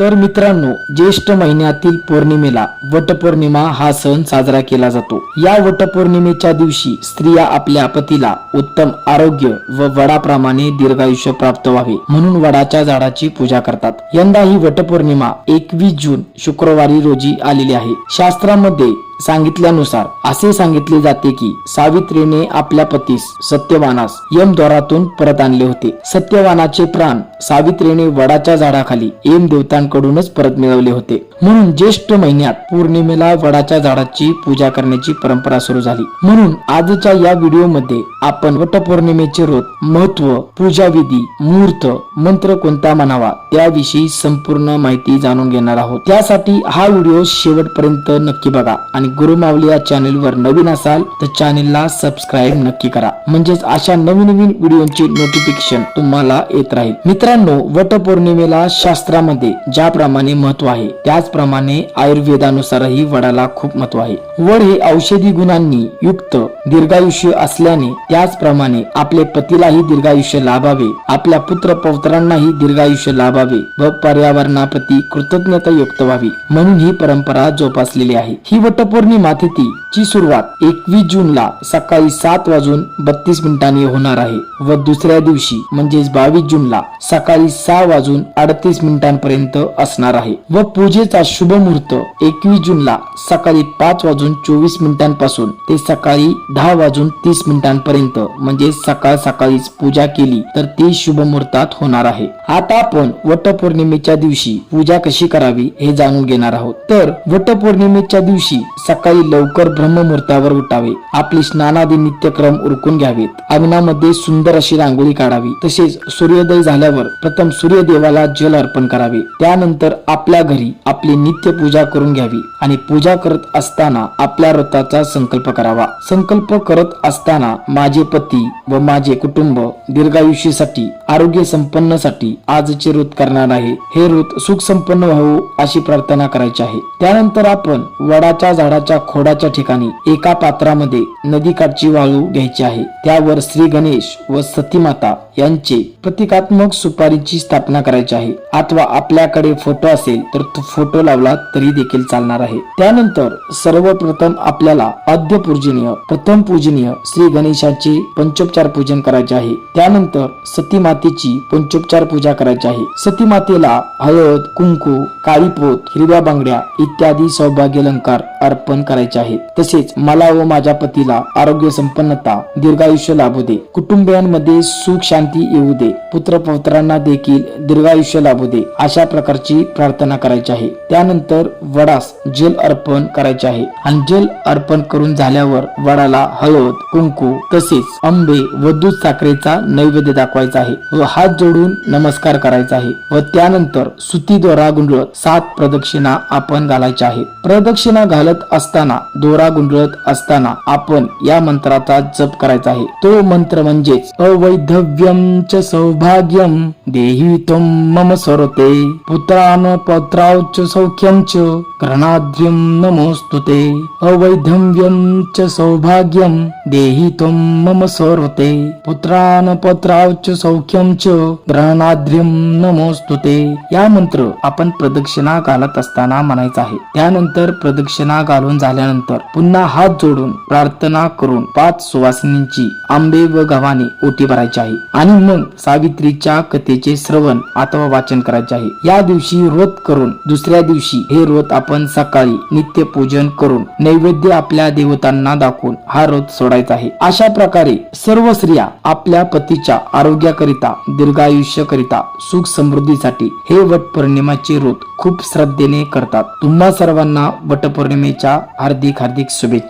तर मित्रांनो ज्येष्ठ महिन्यातील पौर्णिमेला वटपौर्णिमा हा सण साजरा केला जातो. या वटपौर्णिमेच्या दिवशी स्त्रिया आपल्या पतीला उत्तम आरोग्य व वडाप्रमाणे दीर्घायुष्य प्राप्त व्हावे म्हणून वडाच्या झाडाची पूजा करतात. यंदा ही वटपौर्णिमा एकवीस जून शुक्रवारी रोजी आलेली आहे. शास्त्रामध्ये सांगितल्यानुसार असे सांगितले जाते की सावित्रीने आपल्या पतीस सत्यवानास यमद्वारातून परत आणले होते. सत्यवानाचे प्राण सावित्रीने वडाच्या झाडाखाली यम देवतांकडूनच परत मिळवले होते. म्हणून ज्येष्ठ महिन्यात पौर्णिमेला वडाच्या झाडाची पूजा करण्याची परंपरा सुरू झाली. म्हणून आजच्या या व्हिडिओमध्ये आपण वटपौर्णिमेचे रोज महत्त्व पूजा विधी मुहूर्त मंत्र कोणता म्हणावा त्याविषयी संपूर्ण माहिती जाणून घेणार आहोत. त्यासाठी हा व्हिडिओ शेवटपर्यंत नक्की बघा आणि गुरुमावली या चॅनेलवर नवीन असाल तर चॅनेलला सबस्क्राईब नक्की करा. म्हणजेच अशा नवीन नवीन व्हिडिओचे नोटिफिकेशन तुम्हाला येत राहील. मित्रांनो वटपौर्णिमेला शास्त्रामध्ये ज्याप्रमाणे महत्त्व आहे त्याचप्रमाणे आयुर्वेदानुसारही वडाला खूप महत्त्व आहे. वड हे औषधी गुणांनी युक्त दीर्घायुष्य असल्याने त्याचप्रमाणे आपले पतीलाही दीर्घायुष्य लाभावे आपल्या पुत्र पौत्रांनाही दीर्घायुष्य लाभावे व पर्यावरणाप्रती कृतज्ञता युक्त व्हावी. म्हणून ही परंपरा जोपासलेली आहे. ही वटपौर्णिमा ઠાકોરની માથેથી ची सुरुवात एकवीस जूनला सकाळी सात वाजून बत्तीस मिनिटांनी होणार आहे व दुसऱ्या दिवशी म्हणजेच बावीस जूनला सकाळी सहा वाजून अडतीस मिनिटांपर्यंत असणार आहे व पूजेचा शुभ मुहूर्त एकवीस जूनला सकाळी पाच वाजून चोवीस मिनिटांपासून ते सकाळी दहा वाजून तीस मिनिटांपर्यंत म्हणजे सकाळ सकाळीच पूजा केली तर ती शुभ मुहूर्तात होणार आहे. आता आपण वटपौर्णिमेच्या दिवशी पूजा कशी करावी हे जाणून घेणार आहोत. तर वटपौर्णिमेच्या दिवशी सकाळी लवकर ब्रह्ममुहूर्तावर उठावे. आपले स्नानादी नित्यक्रम उरकून घ्यावेत. अंगणामध्ये सुंदर अशी रांगोळी काढावी. तसेच सूर्योदय झाल्यावर प्रथम सूर्यदेवाला जल अर्पण करावे. त्यानंतर आपल्या घरी आपली नित्य पूजा करून घ्यावी आणि पूजा करत असताना आपल्या व्रताचा संकल्प करावा. संकल्प करत असताना माझे पती व माझे कुटुंब दीर्घायुष्यासाठी आरोग्य संपन्नसाठी आजचे व्रत करणार आहे. हे व्रत सुख संपन्न व्हावं अशी प्रार्थना करायची आहे. त्यानंतर आपण वडाच्या झाडाच्या खोडाच्या ठिकाणी एका पात्रामध्ये नदीकाठची वाळू घ्यायची आहे. त्यावर श्री गणेश व सती माता यांचे प्रतिकात्मक सुपारीची स्थापना करायची आहे. अथवा आपल्याकडे फोटो असेल तर तो फोटो लावला तरी देखील चालणार आहे. त्यानंतर सर्वप्रथम आपल्याला आद्य पूजनीय प्रथम पूजनीय श्री गणेशाचे पंचोपचार पूजन करायचे आहे. त्यानंतर सती मातेची पंचोपचार पूजा करायची आहे. सती मातेला हळद कुंकू काळीपोत हिरव्या बांगड्या इत्यादी सौभाग्य अलंकार अर्पण करायचे आहेत तसेच मला व माझ्या पतीला आरोग्य संपन्नता दीर्घायुष्य लाभू दे. कुटुंबियांमध्ये सुख शांती शांती येऊ दे. पुत्र पौत्रांना देखील दीर्घायुष्य लाभू दे. अशा प्रकारची प्रार्थना करायची आहे. त्यानंतर वडास जल अर्पण करायचे आहे. आणि जल अर्पण करून झाल्यावर वडाला हळद कुंकू तसेच आंबे व दूध साखरेचा नैवेद्य दाखवायचा आहे व हात जोडून नमस्कार करायचा आहे व त्यानंतर सुती दोरा गुंडळत सात प्रदक्षिणा आपण घालायच्या आहे. प्रदक्षिणा घालत असताना दोरा गुंडळत असताना आपण या मंत्राचा जप करायचा आहे. तो मंत्र म्हणजेच अवैधव्यम च सौभाग्यम देही त्वं मम स्वरते। पुत्रान पौत्राव च सौख्यम च ग्रहणाद्यम नमोस्तुते अवैधव्यम च सौभाग्यम देही त्वं मम स्वरते। पुत्रान पौत्राव च सौख्यम च ग्रहणाद्यम नमोस्तुते या मंत्र आपण प्रदक्षिणा घालत असताना म्हणायचा आहे. त्यानंतर प्रदक्षिणा घालून झाल्यानंतर पुन्हा हात जोडून प्रार्थना करून पाच सुवासिनींची आंबे व गव्हाने ओटी भरायची आहे. आणि मग सावित्रीच्या कथेचे श्रवण अथवा वाचन करायचे आहे. या दिवशी व्रत करून दुसऱ्या दिवशी हे व्रत आपण सकाळी नित्य पूजन करून नैवेद्य आपल्या देवतांना दाखवून हा व्रत सोडायचा आहे. अशा प्रकारे सर्व स्त्रिया आपल्या पतीच्या आरोग्याकरिता दीर्घायुष्यकरिता सुख समृद्धीसाठी हे वट पौर्णिमाचे व्रत खूप श्रद्धेने करतात. तुम्हा सर्वांना वटपौर्णिमेच्या हार्दिक हार्दिक शुभेच्छा.